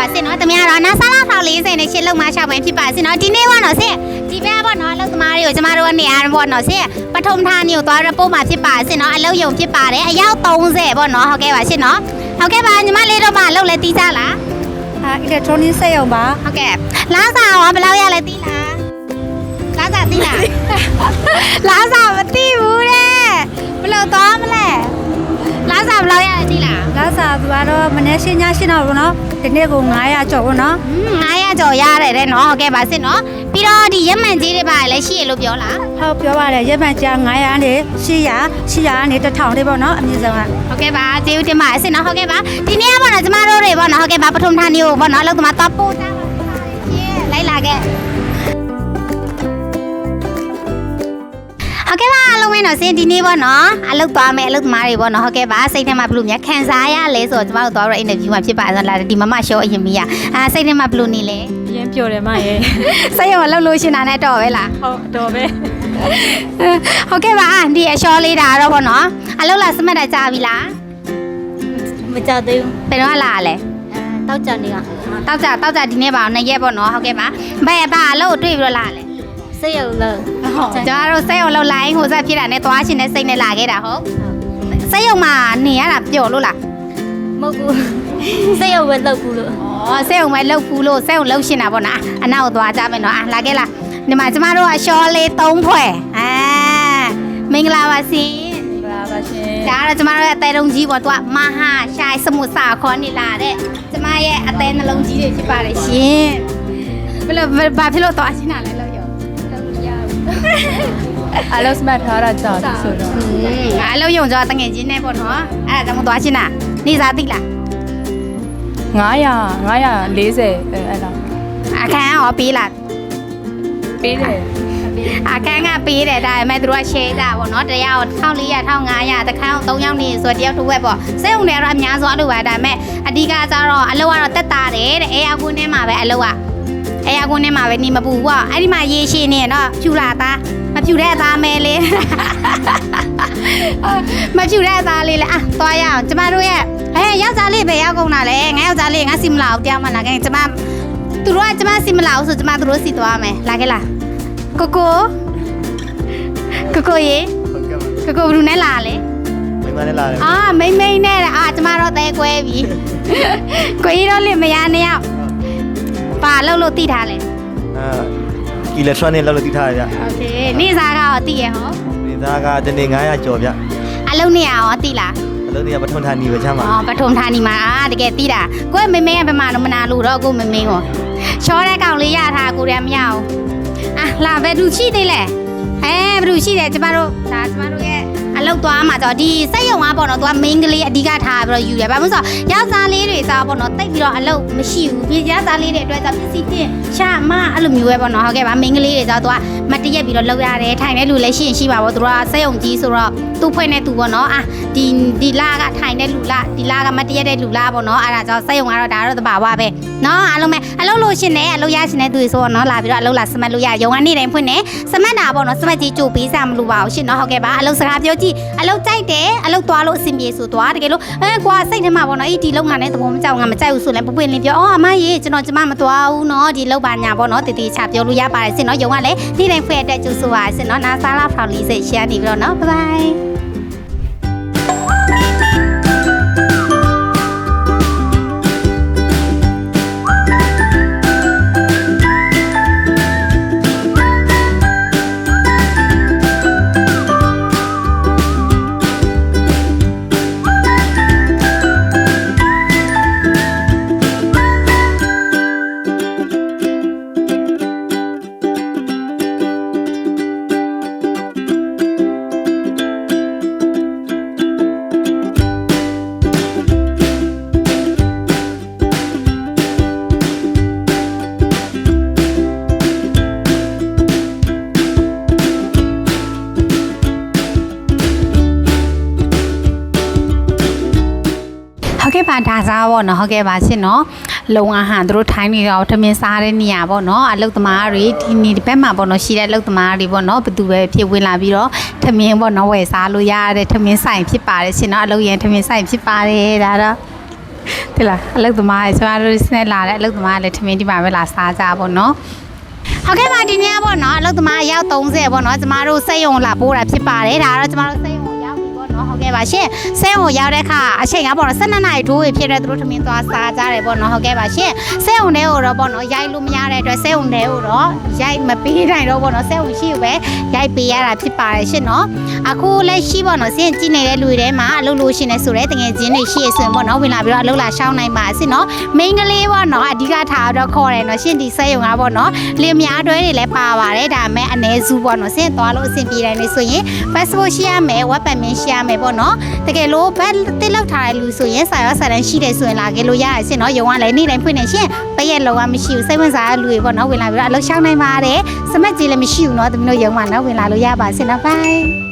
ပါစင်နော်တမရတော့နာဆာလာဖောက်40နဲ့ရှစ်လုံးမ6ပဲဖြစ်ပါစင်နော်ဒီနေ့ပေါ့နော်စင်ဒီဘက်ပေါ့နော်အလုပ်သမားတွေကိုကျမတို့ကနေရာပေါ့နော်စင်ပထုံဌာနီကိုသွားရပို့မှာဖြစ်ပါစင်နော်အလုပ်ယုံဖြစ်ပါတယ်အယောက်30ပေါ့နော်ဟုတ်ကဲ့ပါရှင်နော်ဟုတ်ကဲ့ပါညီမလေးတို့မှအလုပ်လဲတီးကြလားအာ electronic စက်ရုံပါဟုတ်ကဲ့လာစာရောဘယ်လောက်ရလဲတီးလားလာစာတီးလားလာစာမတီးဘူးတဲ့ဘယ်လိုသွားမလဲ လာစာဘယ်လောက်ရလဲတီးလားလာစာသူကတော့မနေ့ရှင်းညရှင်းတော့ဘောနော်ဒီနေ့ကို900ကျော်ဘောနော်900ကျော်ရတယ်တဲ့နော်ဟုတ်ကဲ့ပါစစ်နော်ပြီးတော့ဒီရက်မှန်ကြီးတွေပါလည်းရှိရလို့ပြောလားဟုတ်ပြောပါတယ်ရက်မှန်ကြာ900နဲ့800 800နဲ့1000လေးပေါ့နော်အမြင့်ဆုံးကဟုတ်ကဲ့ပါကျေးဇူးတင်ပါတယ်စစ်နော်ဟုတ်ကဲ့ပါဒီနေ့ကပေါ့နော်ကျမတို့တွေပေါ့နော်ဟုတ်ကဲ့ပါပထမဌာနီကိုပေါ့နော်အလုပ်သမားတော့ပို့ကြပါရှင်လိုက်လာခဲ့ ဟုတ်ကဲ့ပါအားလုံးပဲနော်စင်ဒီနေ့ပေါ့နော်အလုပ်သွားမယ်အလုပ်သမားတွေပေါ့နော်ဟုတ်ကဲ့ပါစိတ်ထဲမှာဘယ်လိုများခံစားရလဲဆိုတော့ကျမတို့သွားရအင်တာဗျူးမှာဖြစ်ပါဆိုလာဒီမမရှောအရင်မီးอ่ะအာစိတ်ထဲမှာဘယ်လိုနေလဲရင်းပြောတယ်မရဲ့စိတ်ရောလှုပ်လို့ရှင်တာနဲ့တော့ပဲလားဟုတ်တော့ပဲဟုတ်ကဲ့ပါဒီအလျှောလေးတာတော့ဗောနော်အလုပ်လာစမတ်တာကြာပြီလားမကြသေးဘူးဘယ်တော့လာလဲတောက်ကြနေကတောက်ကြတောက်ကြဒီနေ့ပါနှစ်ရက်ဗောနော်ဟုတ်ကဲ့ပါဘယ်ပါအလုပ်တွေ့ပြီးတော့လာလဲစက်ရုံလုံး ကျွန်တော်တို့စိတ်ရုံလောက်လိုင်းဟိုဆက်ဖြစ်တာနဲ့သွားရှင်တဲ့စိတ်နဲ့လာခဲ့တာဟုတ်စိတ်ရုံမှာနေရတာပျော်လို့လားမဟုတ်ဘူးစက်ရုံပဲလောက်ဘူးလို့ဩစိတ်ရုံပဲလောက်ဘူးလို့စိတ်ရုံလောက်ရှင်တာဗောနော်အနောက်ကိုသွားကြမယ်နော်အာလာခဲ့လားဒီမှာကျမတို့ကအလျှောလေး၃ဖွဲ့အာမင်္ဂလာပါရှင်ပါပါရှင်ဒါကတော့ကျမတို့ရဲ့အသေးလုံးကြီးပေါ့သူကမဟာရှိုင်စမှုစာခေါ်နေလာတဲ့ကျမရဲ့အသေးနှလုံးကြီးတွေဖြစ်ပါတယ်ရှင်ဘယ်လိုဘာဖြစ်လို့သွားရှင်းတာလဲလို့ရော အလုပ်စမတ်ထားတာကြာဆိုတော့อืมငါအလုံးယုံကြောတငယ်ချင်းနဲ့ပေါ့နော်အဲ့ဒါကြောင့်မသွားရှင်းတာနေစားသိလား900 940အဲအဲ့လောက်အခန်းရောပေးလားပေးတယ်အခန်းကပေးတယ်ဒါပေမဲ့သူတို့က share တာပေါ့နော်တရားကို1400 1500တခန်းကို3ယောက်နေဆိုတော့တယောက်တစ်ဝက်ပေါ့စိတ်ုံတွေကတော့အများဆုံးအလုပ်ပါဒါပေမဲ့အဓိကကျတော့အလုပ်ကတော့တက်တာတယ်တဲ့အဲအကူနဲ့မှာပဲအလုပ်ကအဲအကုန်းထဲမှာပဲနေမပူဘူးပေါ့အဲ့ဒီမှာရေရှည်နေတော့ဖြူလာသားမ ဖြူတဲ့အသားမဲလေးမဖြူတဲ့အသားလေးလေอ่ะသွားရအောင်ကျမတို့ရဲ့အဲယောက်ျားလေးပဲရောက်ကုန်တာလေငါယောက်ျားလေးငါစီမလာဘူးတရားမှလာခဲ့ကျမသူတို့ကကျမစီမလာဘူးဆိုကျမသူတို့စီသွားမယ်လာခဲ့လားကိုကိုကိုကိုရေဟုတ်ကဲ့ပါကိုကိုဘယ်လူနဲ့လာလဲမိမနဲ့လာတယ်အာမိမ့်မိမ့်နဲ့တဲ့အာကျမတော့တဲကွဲပြီကိုကြီးတော့လင်မယားနှစ်ယောက်ပါလို့လို့တိထားလဲအာ electronic လောက်လို့သိထားရဗျ။ဟုတ်တယ်။နေ့စားကတော့သိရဟောနေသားကတနေ့900ကျော်ဗျ။အလုံးနေရရောသိလား။အလုံးတွေကပထုံထာနီပဲချမ်းပါ။အော်ပထုံထာနီမှာအာတကယ်သိတာ။ကိုယ့်မေမေကဘယ်မှာတော့မနာလို့တော့ကိုယ့်မေမေကို။ချောတဲ့ကောင်လေးရထားကိုတည်းမရအောင်။အာလာဘယ်သူရှိသေးလဲ။အဲဘယ်သူရှိတယ်ကျမတို့ဒါကျမတို့ရဲ့ အလောက်သွားမှာတော့ဒီစက်ရုံကပေါ့နော်သူက main ကလေးအဓိကထားပြီးတော့ယူတယ်ဘာလို့လဲဆိုတော့ယောက်ျားလေးတွေစားပေါ့နော်တိတ်ပြီးတော့အလောက်မရှိဘူးပြယောက်ျားလေးတွေအတွက်ဆိုပစ္စည်းတင်ချမအဲ့လိုမျိုးပဲပေါ့နော်ဟုတ်ကဲ့ပါ main ကလေးတွေဆိုတော့သူက မတရက်ပြီးတော့လောက်ရတယ်ထိုင်တဲ့လူလည်းရှိရင်ရှိပါဘောသူကစက်ရုံကြီးဆိုတော့သူ့ဖွဲ့နေသူပေါ့နော်အာဒီဒီလာကထိုင်တဲ့လူလားဒီလာကမတရက်တဲ့လူလားပေါ့နော်အဲ့ဒါကြောင့်စက်ရုံကတော့ဒါတော့တဘာဝပဲနော်အားလုံးပဲအလုပ်လို့ရှင်နေအလုပ်ရရှင်နေသူတွေဆိုတော့နော်လာပြီးတော့အလုပ်လာစမတ်လို့ရရုံကနေတိုင်းဖွင့်နေစမတ်တာပေါ့နော်စမတ်ကြီးကြိုပေးစားမလို့ပါဘူးရှင်နော်ဟုတ်ကဲ့ပါအလုပ်စကားပြောကြည့်အလုပ်ကြိုက်တယ်အလုပ်သွားလို့အဆင်ပြေဆိုသွားတကယ်လို့အဲကွာစိတ်ထဲမှာပေါ့နော်အေးဒီလုပ်ငန်းနဲ့သဘောမကျငါမကြိုက်ဘူးဆိုလည်းပပွင့်လင်းပြောအော်အမရေကျွန်တော်ကျမမသွားဘူးနော်ဒီလုပ်ပါညာပေါ့နော်တည်တည်ချပြောလို့ရပါတယ်ရှင်နော်ရုံကလည်းနေ့တိုင်းဖွင့်တဲ့ကြိုဆိုပါရှင်နော်နာဆာလာဖောင်လီစိတ်ရှယ်နေပြီးတော့နော်ဘိုင်ဘိုင် ဒါစားပေါ့နော်ဟုတ်ကဲ့ပါရှင်နော်လုံအားဟန်တို့ထိုင်းနေတော့ထမင်းစားတဲ့နေရာပေါ့နော်အလုတ်သမားတွေဒီနေ့ဒီဘက်မှာပေါ့နော်ရှိတဲ့အလုတ်သမားတွေပေါ့နော်ဘသူပဲဖြစ်ဝင်လာပြီးတော့ထမင်းပေါ့နော်ဝယ်စားလို့ရတဲ့ထမင်းဆိုင်ဖြစ်ပါတယ်ရှင်နော်အလုတ်ရင်ထမင်းဆိုင်ဖြစ်ပါတယ်ဒါတော့ဒီလားအလုတ်သမားရဲ့ကျွန်တော်တို့စနေလာတဲ့အလုတ်သမားလည်းထမင်းဒီမှာပဲလာစားကြပေါ့နော်ဟုတ်ကဲ့ပါဒီနေ့ကပေါ့နော်အလုပ်သမားအယောက်30ပေါ့နော်ကျမတို့စိတ်ယုံလာပို့တာဖြစ်ပါတယ်ဒါတော့ကျမတို့စိတ်ယုံ ဟုတ်ကဲ့ပါရှင်စိတ်ယုံရောက်တဲ့အခါအချိန်ကပေါ့နော်12နာရီထိုးဖြစ်တဲ့သူတို့ထမင်းသွားစားကြတယ်ပေါ့နော်ဟုတ်ကဲ့ပါရှင်စိတ်ယုံတဲ့ကိုတော့ပေါ့နော်ရိုက်လို့မရတဲ့အတွက်စိတ်ယုံတဲ့ကိုတော့ရိုက်မပေးနိုင်တော့ပေါ့နော်စိတ်ယုံရှိကိုပဲရိုက်ပေးရတာဖြစ်ပါတယ်ရှင်နော်အခုလက်ရှိပေါ့နော်စင်ကြည့်နေတဲ့လူတွေထဲမှာအလုပ်လို့ရှင်နေဆိုတဲ့တကယ်ချင်းတွေရှိရဆိုရင်ပေါ့နော်ဝင်လာပြီးတော့အလုပ်လာရှောင်းနိုင်ပါစေနော်မိန်းကလေးပေါ့နော်အဓိကထားတော့ခေါ်တယ်နော်ရှင်ဒီဆက်ယုံကပေါ့နော်လင်မယားတွဲတွေလည်းပါပါတယ်ဒါပေမဲ့အ ਨੇ စုပေါ့နော်ဆင်းသွားလို့အဆင်ပြေတယ်နေဆိုရင် passport ရှိရမယ်ဝက်ပတ်မင်းရှိရမယ်ပေါ့နော်တကယ်လို့ဘတ်တစ်လောက်ထားတဲ့လူဆိုရင်စာရောစာတန်းရှိတယ်ဆိုရင်လာခဲ့လို့ရရရှင်နော်ယုံကလည်းနေ့တိုင်းဖွင့်နေရှင်ပရက်လောကမရှိဘူးစိတ်ဝင်စားတဲ့လူတွေပေါ့နော်ဝင်လာပြီးတော့အလုပ်ရှောင်းနိုင်ပါတယ်စမတ်ကြီးလည်းမရှိဘူးနော်သူတို့ယုံမှာနော်ဝင်လာလို့ရပါစင်နော် bye